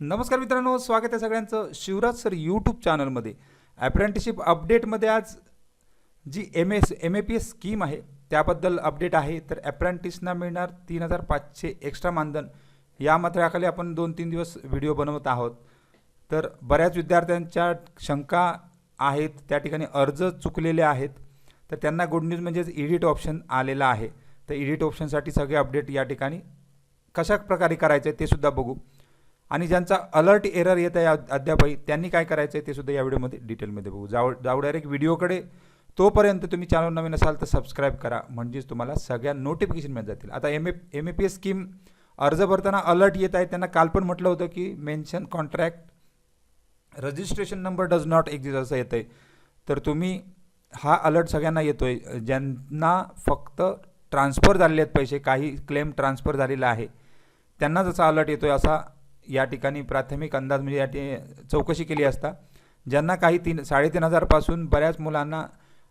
नमस्कार मित्रांनो स्वागत आहे सगळ्यांचं शिवराज सर यूट्यूब चॅनलमध्ये ॲप्रेंटिशिप अपडेटमध्ये आज जी M S M A P S scheme आहे त्याबद्दल अपडेट आहे. तर ॲप्रेंटिसना मिळणार तीन हजार पाचशे एक्स्ट्रा मानधन. या मात्राखाली आपण दोन तीन दिवस व्हिडिओ बनवत आहोत. तर बऱ्याच विद्यार्थ्यांच्या शंका आहेत त्या ठिकाणी अर्ज चुकलेले आहेत. तर त्यांना गुड न्यूज म्हणजेच इडिट ऑप्शन आलेला आहे. तर इडिट ऑप्शनसाठी सगळे अपडेट या ठिकाणी कशा प्रकारे करायचं आहे ते सुद्धा बघू. आणि ज्यांचा अलर्ट एरर येत आहे अद- अद्यापही त्यांनी काय करायचं आहे ते सुद्धा या व्हिडिओमध्ये डिटेलमध्ये बघू. जाऊ जाऊ डायरेक्ट व्हिडिओकडे. तोपर्यंत तुम्ही चॅनल नवीन असाल तर सबस्क्राईब करा. म्हणजेच तुम्हाला सगळ्या नोटिफिकेशन मिळत जातील. आता M A M A P S scheme अर्ज भरताना अलर्ट येत आहे. त्यांना काल पण म्हटलं होतं की mention contract registration number does not exist असं येतं आहे तर तुम्ही हा अलर्ट सगळ्यांना येतो आहे ज्यांना फक्त ट्रान्सफर झालेले आहेत पैसे काही क्लेम ट्रान्सफर झालेला आहे त्यांना जसा अलर्ट येतो आहे असा या ठिकाणी प्राथमिक अंदाज म्हणजे या ठिकाणी चौकशी केली असता ज्यांना काही तीन साडेतीन हजारपासून बऱ्याच मुलांना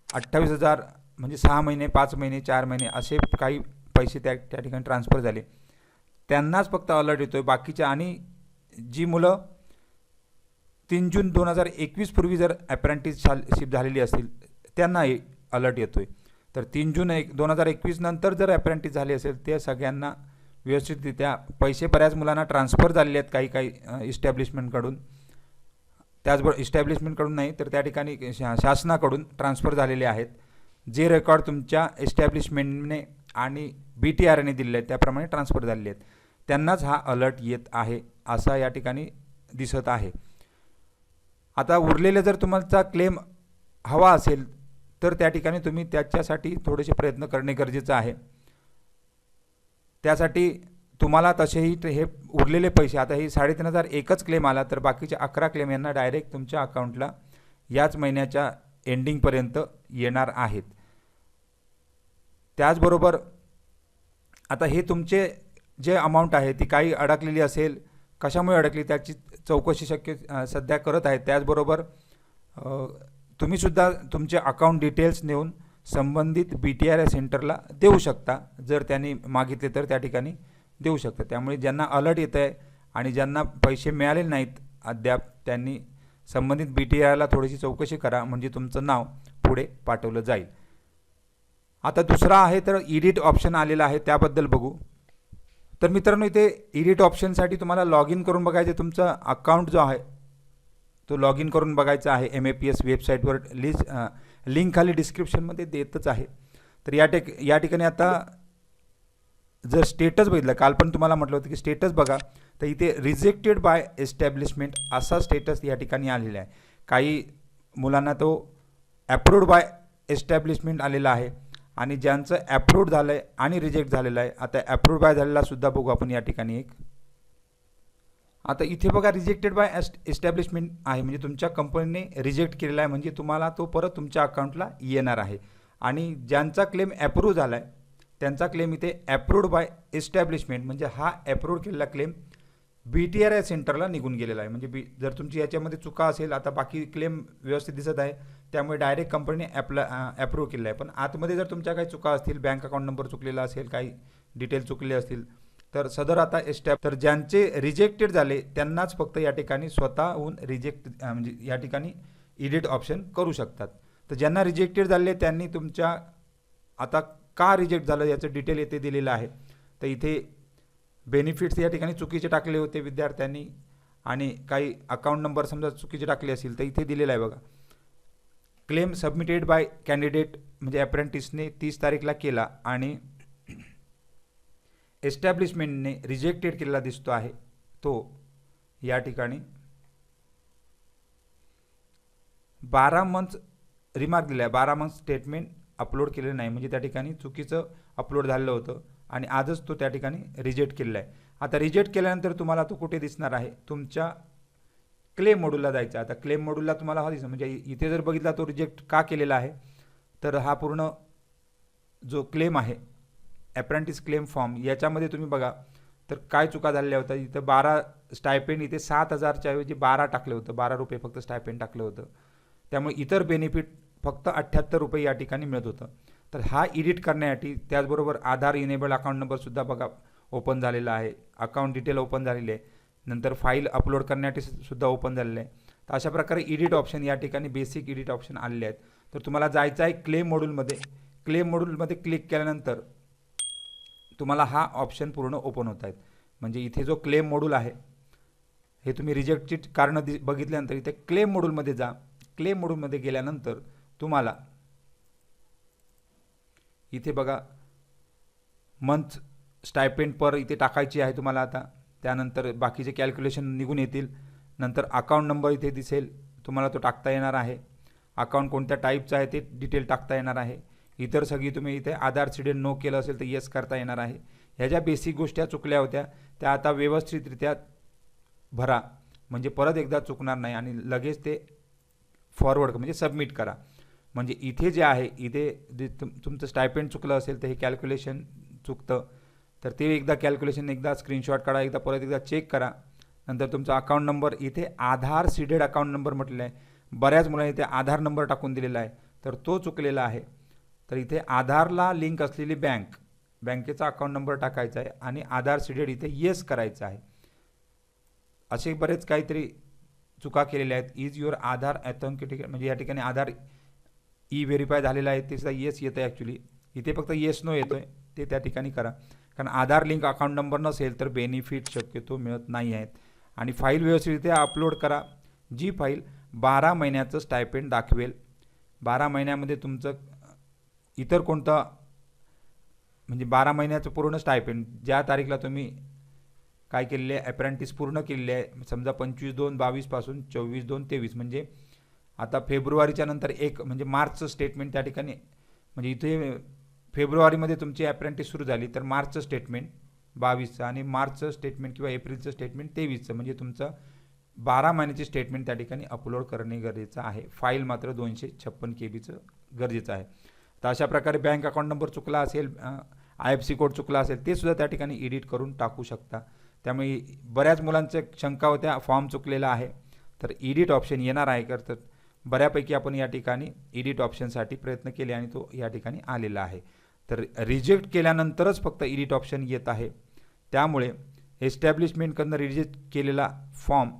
अठ्ठावीस हजार म्हणजे सहा महिने पाच महिने चार महिने असे काही पैसे त्या त्या ठिकाणी ट्रान्सफर झाले. त्यांनाच फक्त अलर्ट येतो आहे बाकीच्या आणि जी मुलं तीन जून दोन हजार एकवीसपूर्वी जर ॲप्रेंटिसशिप झालेली असतील त्यांना अलर्ट येतो आहे तर तीन जून एक दोन हजार एकवीस नंतर जर ॲप्रेंटिस झाली असेल त्या सगळ्यांना व्यवस्थितरित्या पैसे बऱ्याच मुलांना ट्रान्सफर झालेले आहेत काही काही इस्टॅब्लिशमेंटकडून त्याचबरोबर इस्टॅब्लिशमेंटकडून नाही तर त्या ठिकाणी शा शासनाकडून ट्रान्सफर झालेले आहेत. जे रेकॉर्ड तुमच्या एस्टॅब्लिशमेंटने आणि बी टी आरने दिलेले आहेत त्याप्रमाणे ट्रान्सफर झालेले आहेत. त्यांनाच हा अलर्ट येत आहे असा या ठिकाणी दिसत आहे. आता उरलेले जर तुमचा क्लेम हवा असेल तर त्या ठिकाणी तुम्ही त्याच्यासाठी थोडेसे प्रयत्न करणे गरजेचं आहे. त्यासाठी तुम्हाला तसेही ते हे उरलेले पैसे आता हे साडेतीन हजार एकच क्लेम आला तर बाकीचे अकरा क्लेम यांना डायरेक्ट तुमच्या अकाउंटला याच महिन्याच्या एंडिंगपर्यंत येणार आहेत. त्याचबरोबर आता हे तुमचे जे अमाऊंट आहे ती काही अडकलेली असेल कशामुळे अडकली त्याची चौकशी शक्य सध्या करत आहेत. त्याचबरोबर तुम्हीसुद्धा तुमचे अकाउंट डिटेल्स नेऊन संबंधित बी टी आर सेंटरला देऊ शकता. जर त्यांनी मागितले तर त्या ठिकाणी देऊ शकता. त्यामुळे ज्यांना अलर्ट येत आहे आणि ज्यांना पैसे मिळाले नाहीत अद्याप त्यांनी संबंधित बी टी आरला थोडीशी चौकशी करा. म्हणजे तुमचं नाव पुढे पाठवलं जाईल. आता दुसरा आहे तर इडिट ऑप्शन आलेला आहे. त्याबद्दल बघू. तर मित्रांनो इथे इडिट ऑप्शनसाठी तुम्हाला लॉग इन करून बघायचं तुमचं अकाउंट जो आहे तो लॉग इन करून बघायचा आहे. एम ए पी एस वेबसाईटवर लिस्ट लिंक खाली डिस्क्रिप्शनमध्ये देतच आहे. तर या टेक या ठिकाणी आता जर स्टेटस बघितलं काल पण तुम्हाला म्हटलं होतं की स्टेटस बघा तर इथे रिजेक्टेड बाय एस्टॅब्लिशमेंट असा स्टेटस या ठिकाणी आलेला आहे. काही मुलांना तो ॲप्रूव्ड बाय एस्टॅब्लिशमेंट आलेला आहे आणि ज्यांचं ॲप्रूव्ड झालं आहे आणि रिजेक्ट झालेलं आहे आता ॲप्रूव्ड बाय झालेला सुद्धा बघू आपण या ठिकाणी एक. आता इथे बघा रिजेक्टेड बाय एस्टॅब्लिशमेंट आहे. म्हणजे तुमच्या कंपनीने रिजेक्ट केलेला आहे. म्हणजे तुम्हाला तो परत तुमच्या अकाउंटला येणार आहे. आणि ज्यांचा क्लेम अप्रूव्ह झाला आहे त्यांचा क्लेम इथे अप्रूव्ड बाय एस्टॅब्लिशमेंट म्हणजे हा अप्रूव्ड केलेला claim B T R I सेंटरला निघून गेलेला आहे. म्हणजे बी जर तुमची याच्यामध्ये चुका असेल आता बाकी क्लेम व्यवस्थित दिसत आहे त्यामुळे डायरेक्ट कंपनीने ॲपला ॲप्रूव्ह केलेला आहे. पण आतमध्ये जर तुमच्या काही चुका असतील बँक अकाउंट नंबर चुकलेला असेल काही डिटेल चुकले असतील तर सदर आता एस्टॅप तर ज्यांचे रिजेक्टेड झाले त्यांनाच फक्त या ठिकाणी स्वतःहून रिजेक्ट म्हणजे या ठिकाणी इडिट ऑप्शन करू शकतात. तर ज्यांना रिजेक्टेड झाले त्यांनी तुमच्या आता का रिजेक्ट झालं याचं डिटेल येथे दिलेलं आहे. तर इथे बेनिफिट्स या ठिकाणी चुकीचे टाकले होते विद्यार्थ्यांनी आणि काही अकाउंट नंबर समजा चुकीचे टाकले असतील तर इथे दिलेलं आहे बघा. क्लेम सबमिटेड बाय कॅन्डिडेट म्हणजे अप्रेंटिसने तीस तारीखला केला आणि एस्टॅब्लिशमेंटने रिजेक्टेड केलेला दिसतो आहे तो या ठिकाणी. बारा मंथ रिमार्क दिला आहे. बारा मंथ स्टेटमेंट अपलोड केलेलं नाही. म्हणजे त्या ठिकाणी चुकीचं अपलोड झालेलं होतं आणि आजच तो त्या ठिकाणी रिजेक्ट केलेला आहे. आता रिजेक्ट केल्यानंतर तुम्हाला तो कुठे दिसणार आहे? तुमच्या क्लेम मॉड्यूलला जायचं आता क्लेम मॉड्यूलला तुम्हाला हा दिसणार म्हणजे इथे जर बघितला तो रिजेक्ट का केलेला आहे तर हा पूर्ण जो क्लेम आहे ॲप्रेंटिस क्लेम फॉर्म याच्यामध्ये तुम्ही बघा तर काय चुका झालेल्या होत्या? इथं बारा स्टायपेंड इथे सात हजारच्या ऐवजी बारा टाकलं होतं. बारा रुपये फक्त स्टायपेंड टाकलं होतं. त्यामुळे इतर बेनिफिट फक्त अठ्ठ्याहत्तर रुपये या ठिकाणी मिळत होतं. तर हा एडिट करण्यासाठी त्याचबरोबर आधार इनेबल अकाउंट नंबरसुद्धा बघा ओपन झालेला आहे. अकाउंट डिटेल ओपन झालेली आहे. नंतर फाईल अपलोड करण्यासाठी सुद्धा ओपन झालेलं आहे. तर अशा प्रकारे एडिट ऑप्शन या ठिकाणी बेसिक एडिट ऑप्शन आलेले आहेत. तर तुम्हाला जायचं आहे क्लेम मॉड्यूलमध्ये क्लेम मॉड्यूलमध्ये क्लिक केल्यानंतर तुम्हाला हा ऑप्शन पूर्ण ओपन होत आहेत. म्हणजे इथे जो क्लेम मॉड्यूल आहे हे तुम्ही रिजेक्टची कारणं दि बघितल्यानंतर इथे क्लेम मॉड्यूलमध्ये जा. क्लेम मॉड्यूलमध्ये गेल्यानंतर तुम्हाला इथे बघा मंथ स्टायपेंड पर इथे टाकायची आहे तुम्हाला आता. त्यानंतर बाकीचे कॅल्क्युलेशन निघून येतील. नंतर अकाउंट नंबर इथे दिसेल. तुम्हाला तो टाकता येणार आहे. अकाउंट कोणत्या टाईपचा आहे ते डिटेल टाकता येणार आहे. इतर सगळी तुम्ही इथे आधार सीडेड नो केलं असेल तर येस करता येणार आहे. ह्या ज्या बेसिक गोष्ट्या चुकल्या होत्या त्या आता व्यवस्थितरित्या भरा. म्हणजे परत एकदा चुकणार नाही आणि लगेच ते फॉरवर्ड म्हणजे सबमिट करा. म्हणजे इथे जे आहे इथे जे तुम तुमचं स्टायपेंड चुकलं असेल तर हे कॅल्क्युलेशन चुकतं. तर ते एकदा कॅल्क्युलेशन एकदा स्क्रीनशॉट काढा एकदा परत एकदा चेक करा. नंतर तुमचा अकाउंट नंबर इथे आधार सीडेड अकाउंट नंबर म्हटलेला आहे. बऱ्याच मुलांनी इथे आधार नंबर टाकून दिलेला आहे. तर तो चुकलेला आहे. तर इथे आधारला लिंक असलेली बँक बँकेचा अकाउंट नंबर टाकायचा आहे आणि आधार सीडेड इथे येस करायचं आहे. असे बरेच काहीतरी चुका केलेल्या आहेत. इज युअर आधार ॲथॉन्टिकेट म्हणजे या ठिकाणी आधार e ई व्हेरीफाय झालेला आहे ते सुद्धा येस येतं आहे ॲक्च्युली इथे फक्त येस नो येतो आहे ते त्या ठिकाणी करा. कारण आधार लिंक अकाउंट नंबर नसेल तर बेनिफिट शक्यतो मिळत नाही आहेत. आणि फाईल व्यवस्थितरित्या अपलोड करा. जी फाईल बारा महिन्याचं स्टायपेंड दाखवेल. बारा महिन्यामध्ये तुमचं इतर कोणतं म्हणजे बारा महिन्याचं पूर्ण स्टायपेंड ज्या तारीखला तुम्ही काय केलेले आहे अप्रेंटिस पूर्ण केलेले आहे समजा पंचवीस दोन बावीसपासून चोवीस दोन तेवीस म्हणजे आता फेब्रुवारीच्या नंतर एक म्हणजे मार्चचं स्टेटमेंट त्या ठिकाणी म्हणजे इथे फेब्रुवारीमध्ये तुमची अप्रेंटिस सुरू झाली तर मार्चचं स्टेटमेंट बावीसचं आणि मार्चचं स्टेटमेंट किंवा एप्रिलचं स्टेटमेंट तेवीसचं म्हणजे तुमचं बारा महिन्याची स्टेटमेंट त्या ठिकाणी अपलोड करणे गरजेचं आहे. फाईल मात्र दोनशे छप्पन के बीचं गरजेचं आहे. तर अशा प्रकारे बँक अकाउंट नंबर चुकला असेल आय एफ सी कोड चुकला असेल ते सुद्धा त्या ठिकाणी एडिट करून टाकू शकता. त्यामुळे बऱ्याच मुलांच्या शंका होत्या फॉर्म चुकलेला आहे तर एडिट ऑप्शन येणार आहे कर तर बऱ्यापैकी आपण या ठिकाणी एडिट ऑप्शनसाठी प्रयत्न केले आणि तो या ठिकाणी आलेला आहे. तर रिजेक्ट केल्यानंतरच फक्त एडिट ऑप्शन येत आहे. त्यामुळे एस्टॅब्लिशमेंटकडनं रिजेक्ट केलेला फॉर्म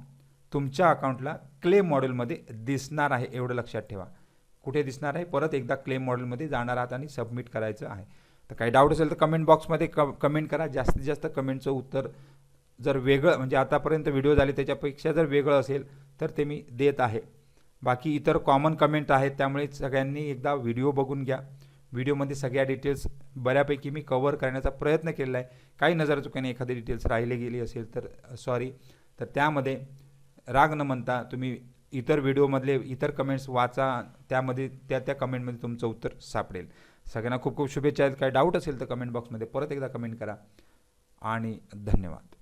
तुमच्या अकाउंटला क्लेम मॉडेलमध्ये दिसणार आहे एवढं लक्षात ठेवा. कुठे दिसणार आहे परत एकदा क्लेम मॉडेलमध्ये जाणार आहात आणि सबमिट करायचं आहे. तर काही डाऊट असेल तर कमेंट बॉक्समध्ये क कमेंट करा. जास्तीत जास्त कमेंटचं उत्तर जर वेगळं म्हणजे आतापर्यंत व्हिडिओ झाले त्याच्यापेक्षा जर वेगळं असेल तर ते मी देत आहे. बाकी इतर कॉमन कमेंट आहेत त्यामुळे सगळ्यांनी एकदा व्हिडिओ बघून घ्या. व्हिडिओमध्ये सगळ्या डिटेल्स बऱ्यापैकी मी कवर करण्याचा प्रयत्न केलेला आहे. काही नजर चुकीने एखादी डिटेल्स राहिले गेली असेल तर सॉरी तर त्यामध्ये राग न म्हणता तुम्ही इतर व्हिडिओमधले इतर कमेंट्स वाचा त्यामध्ये त्या त्या कमेंटमध्ये तुमचं उत्तर सापडेल. सगळ्यांना खूप खूप शुभेच्छा. आहेत काय डाऊट असेल तर कमेंट बॉक्समध्ये परत एकदा कमेंट करा. आणि धन्यवाद.